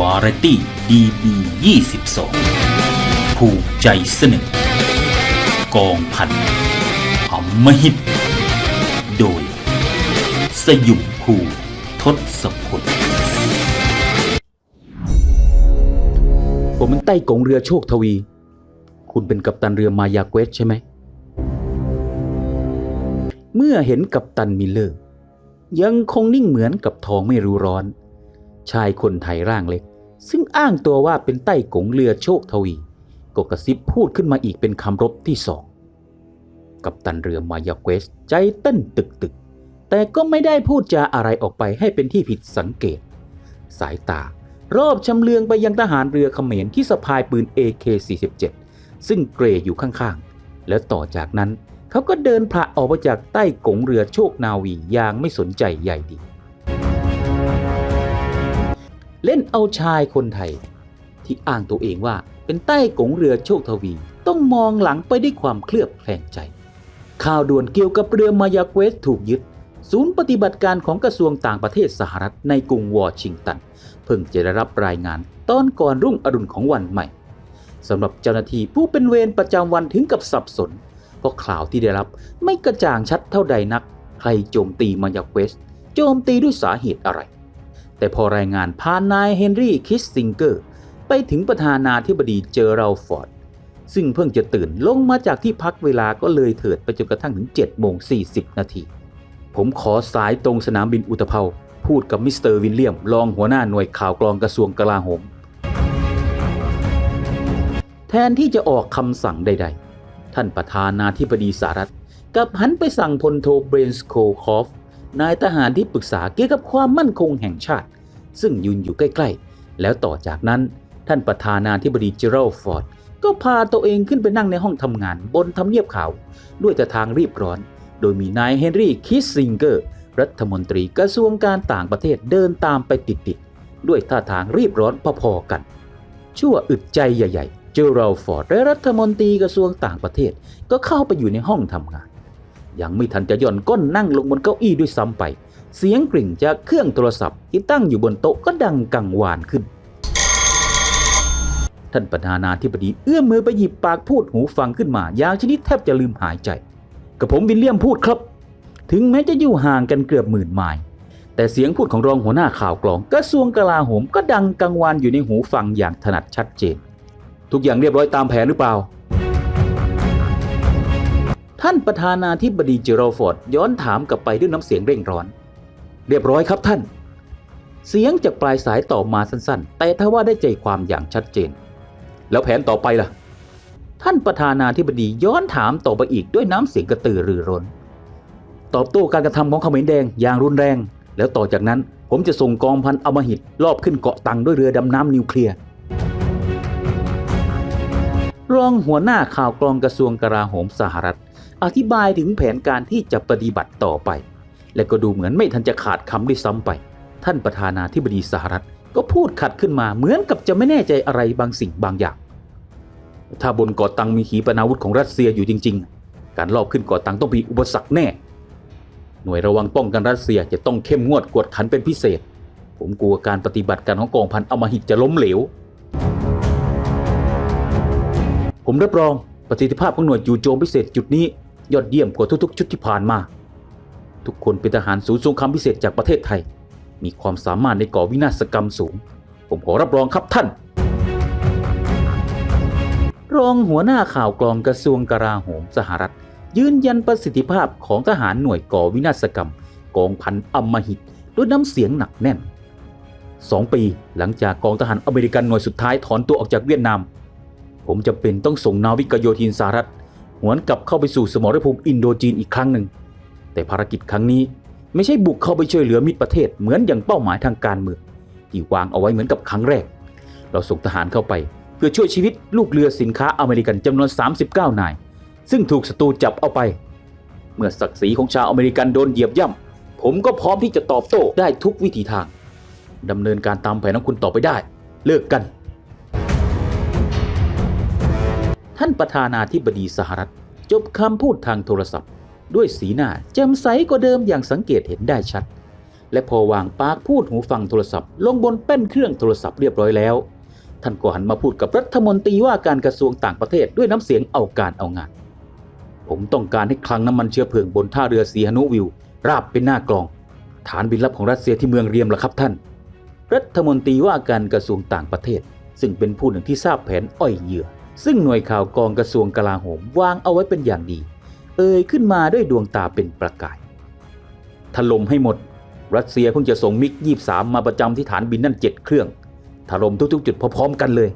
วาไรตี้ดีบี22ภูมิใจเสนอกองพันอำมหิต โดย สยุมภูทศพลผมเป็นไต้กงเรือโชคทวี คุณเป็นกัปตันเรือมายาเกวสใช่ไหม เมื่อเห็นกัปตันมิลเลอร์ ยังคงนิ่งเหมือนกับทองไม่รู้ร้อน ชายคนไทยร่างเล็ก ซึ่งอ้างตัวว่าเป็นไต้กงเรือโชคทวี ก็กระซิบพูดขึ้นมาอีกเป็นคำรบที่สอง กัปตันเรือมายาเกวสใจเต้นตึกตึกๆแต่ก็ไม่ได้พูดจาอะไรออกไปให้เป็นที่ผิดสังเกต สายตารอบชำเลืองไปยังทหารเรือเขมรที่สะพายปืน AK-47 ซึ่งเกรอยู่ข้างๆ แล้วต่อจากนั้นเขาก็เดินพระออกมาจากใต้กงเรือโชคนาวีอย่างไม่สนใจใหญ่ดี เล่นเอาชายคนไทย ที่อ้างตัวเองว่าเป็นใต้กงเรือโชคทวี ต้องมองหลังไปด้วยความเคลือบแคลงใจ ข่าวด่วนเกี่ยวกับเรือมายาเกวสถูกยึด ศูนย์ปฏิบัติการของกระทรวงต่างประเทศสหรัฐในกรุงวอชิงตัน เพิ่งจะได้รับรายงานตอนก่อนรุ่งอรุณของวันใหม่สำหรับเจ้าหน้าที่ผู้เป็นเวรประจำวันถึงกับสับสน เพราะข่าวที่ได้รับไม่กระจ่างชัดเท่าใดนัก ใครโจมตีมายาเกวส โจมตีด้วยสาเหตุอะไร แต่พอรายงานพานายเฮนรี่คิสซิงเกอร์ไปถึงประธานาธิบดีเจอราลฟอร์ด ซึ่งเพิ่งจะตื่นลงมาจากที่พักเวลาก็เลยเถิดไปจนกระทั่งถึง7โมง40 นาที ผมขอสายตรงสนามบินอุตภเปาพูดกับมิสเตอร์วิลเลียมรองหัวหน้าหน่วยข่าวกรองกระทรวงกลาโหม แทนที่จะออกคำสั่งใด ๆ ท่านประธานาธิบดีสหรัฐกับหันไปสั่งพลโทเบรนสโคคอฟ นายทหารที่ปรึกษาเกี่ยวกับความมั่นคงแห่งชาติ ซึ่งยืนอยู่ใกล้ๆ แล้วต่อจากนั้นท่านประธานาธิบดีเจอรัลฟอร์ดก็พาตัวเองขึ้นไปนั่งในห้องทำงานบนทำเนียบขาว ด้วยท่าทางรีบร้อน โดยมีนายเฮนรี่คิสซิงเกอร์รัฐมนตรีกระทรวงการต่างประเทศเดินตามไปติดๆ ด้วยท่าทางรีบร้อนพอๆกัน ชั่วอึดใจใหญ่ๆ เจอรัลฟอร์ดและรัฐมนตรีกระทรวงต่างประเทศก็เข้าไปอยู่ในห้องทำงาน ยังไม่ทันจะย่อนก้นนั่งลงบนเก้าอี้ด้วยซ้ำไป เสียงกริ่งจากเครื่องโทรศัพท์ที่ตั้งอยู่บนโต๊ะก็ดังกังวานขึ้น ท่านประธานาธิบดีเอื้อมมือไปหยิบปากพูดหูฟังขึ้นมาอย่างชนิดแทบจะลืมหายใจกับผมวิลเลียมพูดครับ ถึงแม้จะอยู่ห่างกันเกือบหมื่นไมล์แต่เสียงพูดของรองหัวหน้าข่าวกรองกระทรวงกลาโหมก็ดังกังวานอยู่ในหูฟังอย่างถนัดชัดเจน ทุกอย่างเรียบร้อยตามแผนหรือเปล่า ท่านประธานาธิบดีเจอรัลฟอร์ดย้อนถามกลับไปด้วยน้ำเสียงเร่งร้อน เรียบร้อยครับท่าน เสียงจากปลายสายตอบมาสั้นๆ แต่ทว่าได้ใจความอย่างชัดเจน แล้วแผนต่อไปล่ะ ท่านประธานาธิบดีย้อนถามต่อไปอีกด้วยน้ำเสียงกระตือรือร้น ตอบโต้การกระทำของเขมรแดงอย่างรุนแรง แล้วต่อจากนั้นผมจะส่งกองพันอมหิตรอบขึ้นเกาะตังด้วยเรือดำน้ำนิวเคลียร์รองหัวหน้าข่าวกรองกระทรวงกลาโหมสหรัฐ อธิบายถึงแผนการที่จะปฏิบัติต่อไป และก็ดูเหมือนไม่ทันจะขาดคำด้วยซ้ำไป ท่านประธานาธิบดีสหรัฐ ก็พูดขัดขึ้นมาเหมือนกับจะไม่แน่ใจอะไรบางสิ่งบางอย่าง ถ้าบนเกาะตังมีขีปนาวุธของรัสเซียอยู่จริง ๆ การลอบขึ้นเกาะตังต้องมีอุปสรรคแน่ หน่วยระวังป้องกันรัสเซียจะต้องเข้มงวดกวดขันเป็นพิเศษ ผมกลัวการปฏิบัติการของกองพันอมหิตจะล้มเหลว ผมรับรองประสิทธิภาพของหน่วยจู่โจมพิเศษจุดนี้ ยอดเยี่ยมกว่าทุกๆ ชุดที่ผ่านมา ทุกคนเป็นทหารศูนย์สงครามพิเศษจากประเทศไทย มีความสามารถในก่อวินาศกรรมสูง ผมขอรับรองครับท่าน รองหัวหน้าข่าวกรองกระทรวงกลาโหมสหรัฐ ยืนยันประสิทธิภาพของทหารหน่วยก่อวินาศกรรม กองพันอำมหิตด้วยน้ำเสียงหนักแน่นสองปีหลังจากกองทหารอเมริกันหน่วยสุดท้ายถอนตัวออกจากเวียดนาม ผมจำเป็นต้องส่งนาวิกโยธินสหรัฐ หวนกลับเข้าไปสู่สมรภูมิอินโดจีนอีกครั้งหนึ่ง แต่ภารกิจครั้งนี้ไม่ใช่บุกเข้าไปช่วยเหลือมิตรประเทศเหมือนอย่างเป้าหมายทางการเมืองที่วางเอาไว้เหมือนกับครั้งแรก เราส่งทหารเข้าไป เพื่อช่วยชีวิตลูกเรือสินค้าอเมริกันจำนวน 39 นาย ซึ่งถูกศัตรูจับเอาไป เมื่อศักดิ์ศรีของชาวอเมริกันโดนเหยียบย่ำผมก็พร้อมที่จะตอบโต้ได้ทุกวิถีทางดำเนินการตามแผนของคุณต่อไปได้ เลิกกัน ท่านประธานาธิบดีสหรัฐ จบคำพูดทางโทรศัพท์ ด้วยสีหน้าแจ่มใสกว่าเดิมอย่างสังเกตเห็นได้ชัด และพอวางปากพูดหูฟังโทรศัพท์ ลงบนแป้นเครื่องโทรศัพท์เรียบร้อยแล้ว ท่านก็หันมาพูดกับรัฐมนตรีว่าการกระทรวงต่างประเทศด้วยน้ำเสียงเอาการเอางาน ผมต้องการให้คลังน้ำมันเชื้อเพลิงบนท่าเรือสีหนุวิว ราบเป็นหน้ากลอง ฐานบินลับของรัสเซียที่เมืองเรียมล่ะครับท่าน รัฐมนตรีว่าการกระทรวงต่างประเทศ ซึ่งเป็นผู้หนึ่งที่ทราบแผนอ้อยเหยื่อ ซึ่งหน่วยข่าวกองกระทรวงกลาโหมวางเอาไว้เป็นอย่างดี เอ่ยขึ้นมาด้วยดวงตาเป็นประกายถล่มให้หมด รัสเซียเพิ่งจะส่งมิก 23 มาประจำที่ฐานบินนั่น 7 เครื่องถล่มทุกๆ จุดพร้อมๆกันเลย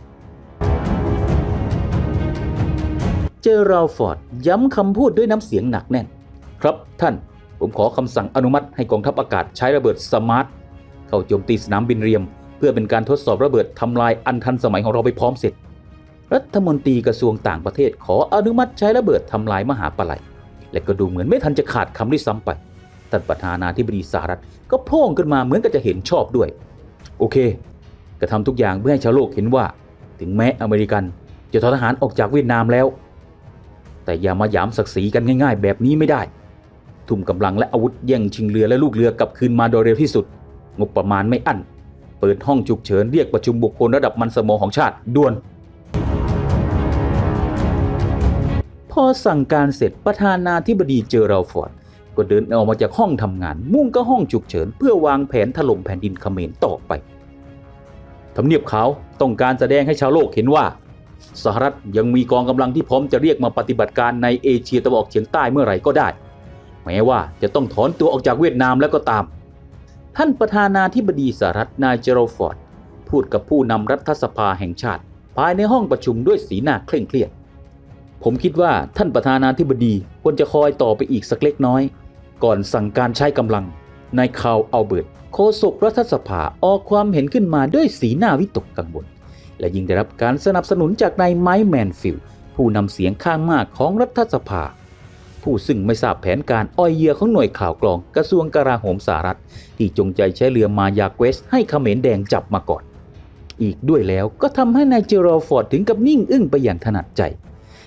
เจอราฟอร์ดย้ำคำพูดด้วยน้ำเสียงหนักแน่น ครับท่านผมขอคำสั่งอนุมัติให้กองทัพอากาศใช้ระเบิดสมาร์ทเข้าโจมตีสนามบินเรียม เพื่อเป็นการทดสอบระเบิดทำลายอันทันสมัยของเราไปพร้อมเสร็จ รัฐมนตรีกระทรวงต่างประเทศขออนุมัติใช้ระเบิดทำลายมหาปลัย และก็ดูเหมือนไม่ทันจะขาดคำด้วยซ้ำไป ท่านประธานาธิบดีสหรัฐก็โพ่งขึ้นมาเหมือนกับจะเห็นชอบด้วย โอเค กระทำทุกอย่างเพื่อให้ชาวโลกเห็นว่า ถึงแม้อเมริกันจะถอนทหารออกจากเวียดนามแล้ว แต่อย่ามาหยามศักดิ์ศรีกันง่ายๆ แบบนี้ไม่ได้ ทุ่มกำลังและอาวุธแย่งชิงเรือและลูกเรือกลับคืนมาโดยเร็วที่สุด งบประมาณไม่อั้น เปิดห้องฉุกเฉินเรียกประชุมบุคคลระดับมันสมองของชาติด่วน พอสั่งการเสร็จประธานาธิบดีเจอราฟอร์ดก็เดินออกมาจากห้องทำงาน มุ่งก็ห้องฉุกเฉิน เพื่อวางแผนถล่มแผ่นดินเขมรต่อไปทำเนียบขาวต้องการแสดงให้ชาวโลกเห็นว่า สหรัฐยังมีกองกำลังที่พร้อมจะเรียกมาปฏิบัติการในเอเชียตะวันออกเฉียงใต้เมื่อไหร่ก็ได้ แม้ว่าจะต้องถอนตัวออกจากเวียดนามแล้วก็ตาม ท่านประธานาธิบดีสหรัฐนายเจอราฟอร์ดพูดกับผู้นำรัฐสภาแห่งชาติ ภายในห้องประชุมด้วยสีหน้าเคร่งเครียด ผมคิดว่าท่านประธานาธิบดีควรจะคอยต่อไปอีกสักเล็กน้อย ก่อนสั่งการใช้กำลังนายคาร์ลอัลเบิร์ตโฆษกรัฐสภาออกความเห็นขึ้นมาด้วยสีหน้าวิตกกังวล และยิ่งได้รับการสนับสนุนจากนายไมค์แมนฟิลผู้นำเสียงข้างมากของรัฐสภา ผู้ซึ่งไม่ทราบแผนการอ้อยเหยื่อของหน่วยข่าวกรองกระทรวงกลาโหมสหรัฐ ที่จงใจใช้เรือมายาเกวส ให้เขมรแดงจับมาก่อน อีกด้วยแล้วก็ทำให้นายเจอราลฟอร์ดถึงกับนิ่งอึ้งไปอย่างถนัดใจ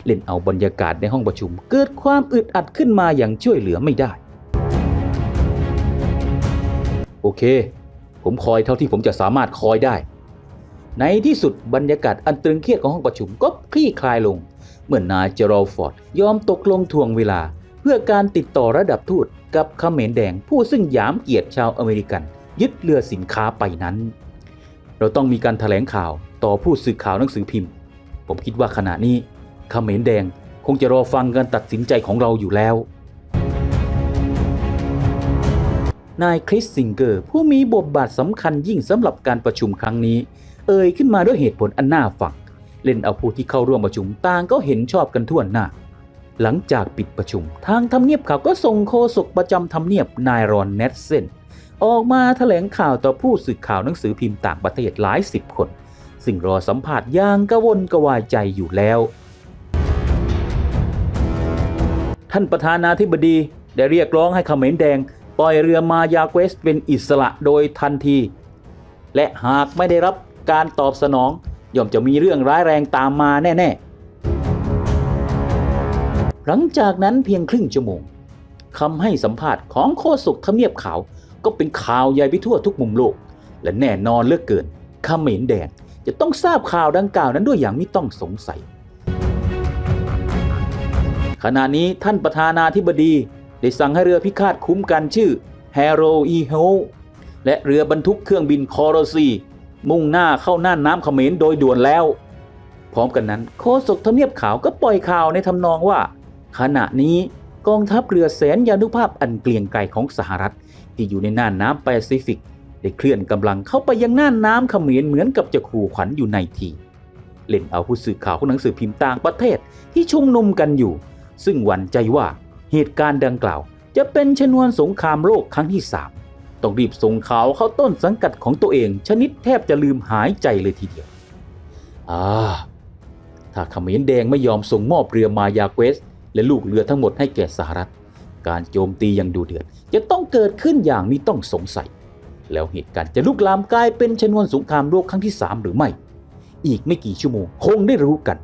เล่นเอาบรรยากาศในห้องประชุม เกิดความอึดอัดขึ้นมาอย่างช่วยเหลือไม่ได้ โอเค ผมคอยเท่าที่ผมจะสามารถคอยได้ ในที่สุดบรรยากาศอันตึงเครียดของห้องประชุมก็คลี่คลายลง เมื่อนายเจอรัลฟอร์ดยอมตกลงทวงเวลา เพื่อการติดต่อระดับทูตกับขเขมรแดงผู้ซึ่งหยามเกียรติชาวอเมริกัน ยึดเรือสินค้าไปนั้น เราต้องมีการถแถลงข่าวต่อผู้สื่อข่าวหนังสือพิมพ์ ผมคิดว่าขณะนี้ เขมรแดงคงจะรอฟังการตัดสินใจของเราอยู่แล้ว นายคริสซิงเกอร์ผู้มีบทบาทสำคัญยิ่งสำหรับการประชุมครั้งนี้ เอ่ยขึ้นมาด้วยเหตุผลอันน่าฟัง เล่นเอาผู้ที่เข้าร่วมประชุมต่างก็เห็นชอบกันทั่วหน้า หลังจากปิดประชุม ทางทำเนียบข่าวก็ส่งโฆษกประจำทำเนียบนายรอนเนตเซนออกมาแถลงข่าวต่อผู้สื่อข่าวหนังสือพิมพ์ต่างประเทศหลายสิบคน ซึ่งรอสัมผัสอย่างกระวนกระวายใจอยู่แล้ว ท่านประธานาธิบดีได้เรียกร้องให้เขมรแดง ปล่อยเรือมายาเกวสเป็นอิสระโดยทันที และหากไม่ได้รับการตอบสนอง ย่อมจะมีเรื่องร้ายแรงตามมาแน่ๆ หลังจากนั้นเพียงครึ่งชั่วโมงคำให้สัมภาษณ์ของโฆษกทำเนียบขาวก็เป็นข่าวใหญ่ไปทั่วทุกมุมโลก และแน่นอนเลือกเกินเขมรแดงจะต้องทราบข่าวดังกล่าวนั้นด้วยอย่างไม่ต้องสงสัย ขณะนี้ท่านประธานาธิบดี ได้สั่งให้เรือพิฆาตคุ้มกันชื่อ h a r o e h o และเรือบรรทุกเครื่องบินคอร์โรซี มุ่งหน้าเข้าน่านน้ำเขมรโดยด่วนแล้ว พร้อมกันนั้นโฆษกทำเนียบขาวก็ปล่อยข่าวในทำนองว่า ขณะนี้กองทัพเรือแสนยานุภาพอันเกลียงไกลของสหรัฐ ที่อยู่ในน่านน้ำแปซิฟิก ได้เคลื่อนกำลังเข้าไปยังน่านน้ำเขมรเหมือนกับจะขู่ขวัญอยู่ในทีเล่นเอาผู้สื่อข่าวของหนังสือพิมพ์ต่างประเทศที่ชุมนุมกันอยู่ ซึ่งหวั่นใจว่าเหตุการณ์ดังกล่าว จะเป็นชนวนสงครามโลกครั้งที่ 3 ต้องรีบส่งข่าวเข้าต้นสังกัดของตัวเอง ชนิดแทบจะลืมหายใจเลยทีเดียว อ่า ถ้าขมรแดงไม่ยอมส่งมอบเรือมายาเกวส และลูกเรือทั้งหมดให้แก่สหรัฐ การโจมตีอย่างดูเดือด จะต้องเกิดขึ้นอย่างมิต้องสงสัย แล้วเหตุการณ์จะลุกลามกลายเป็นชนวนสงครามโลกครั้งที่ 3 หรือไม่ อีกไม่กี่ชั่วโมงคงได้รู้กัน